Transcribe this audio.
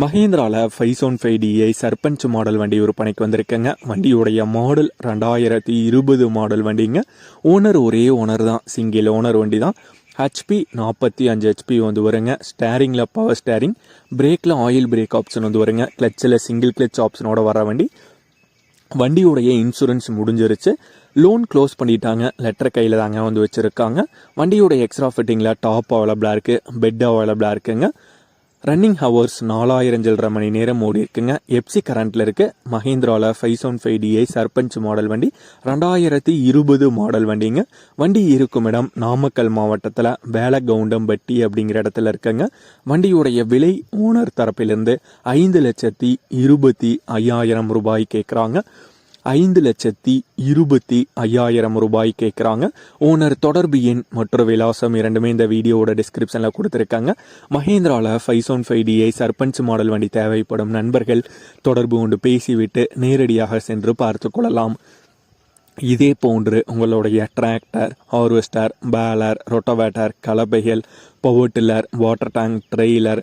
மஹேந்திராவில் five one five DI Sarpanch model வண்டி விற்பனைக்கு வந்திருக்கேங்க. வண்டியுடைய மாடல் ரெண்டாயிரத்தி இருபது மாடல் வண்டிங்க. ஓனர் ஒரே ஓனர் தான். சிங்கிள் ஓனர் வண்டி தான். ஹெச்பி நாற்பத்தி அஞ்சு ஹெச்பி வந்து வருங்க. ஸ்டேரிங்கில் பவர் ஸ்டேரிங் பிரேக்கில் ஆயில் பிரேக் ஆப்ஷன் வந்து வருங்க. கிளச்சில் சிங்கிள் கிளச் ஆப்ஷனோட வர வண்டி. வண்டியுடைய இன்சூரன்ஸ் முடிஞ்சிருச்சு. லோன் க்ளோஸ் பண்ணிட்டாங்க. லெட்டர் கையில் தாங்க வந்து வச்சுருக்காங்க. வண்டியோடைய எக்ஸ்ட்ரா ஃபிட்டிங்கில் டாப் அவைலபிளாக இருக்குது பெட் அவைலபிளாக இருக்குங்க ரன்னிங் ஹவர்ஸ் நாலாயிரம் சில்லரை மணி நேரம் ஓடி இருக்குங்க. எப்சி கரண்ட்டில் இருக்கு. மஹேந்திராவில் five seven five DI Sarpanch model வண்டி ரெண்டாயிரத்தி இருபது மாடல் வண்டிங்க. வண்டி இருக்கும் இடம் நாமக்கல் மாவட்டத்தில் வேலகவுண்டம்பட்டி அப்படிங்கிற இடத்துல இருக்குங்க. வண்டியுடைய விலை ஓனர் தரப்பிலிருந்து ஐந்து லட்சத்தி இருபத்தி ஐயாயிரம் ரூபாய் கேட்குறாங்க ஐந்து லட்சத்தி இருபத்தி ஐயாயிரம் ரூபாய் கேட்குறாங்க ஓனர் தொடர்பு எண் மற்றும் விலாசம் இரண்டுமே இந்த வீடியோவோட டிஸ்கிரிப்ஷனில் கொடுத்துருக்காங்க. மஹேந்திராவில் five one five DI Sarpanch model வண்டி தேவைப்படும் நண்பர்கள் தொடர்பு கொண்டு பேசிவிட்டு நேரடியாக சென்று பார்த்து கொள்ளலாம். இதே போன்று உங்களுடைய tractor harvester baler rotavator கலப்பைகள் power tiller water tank trailer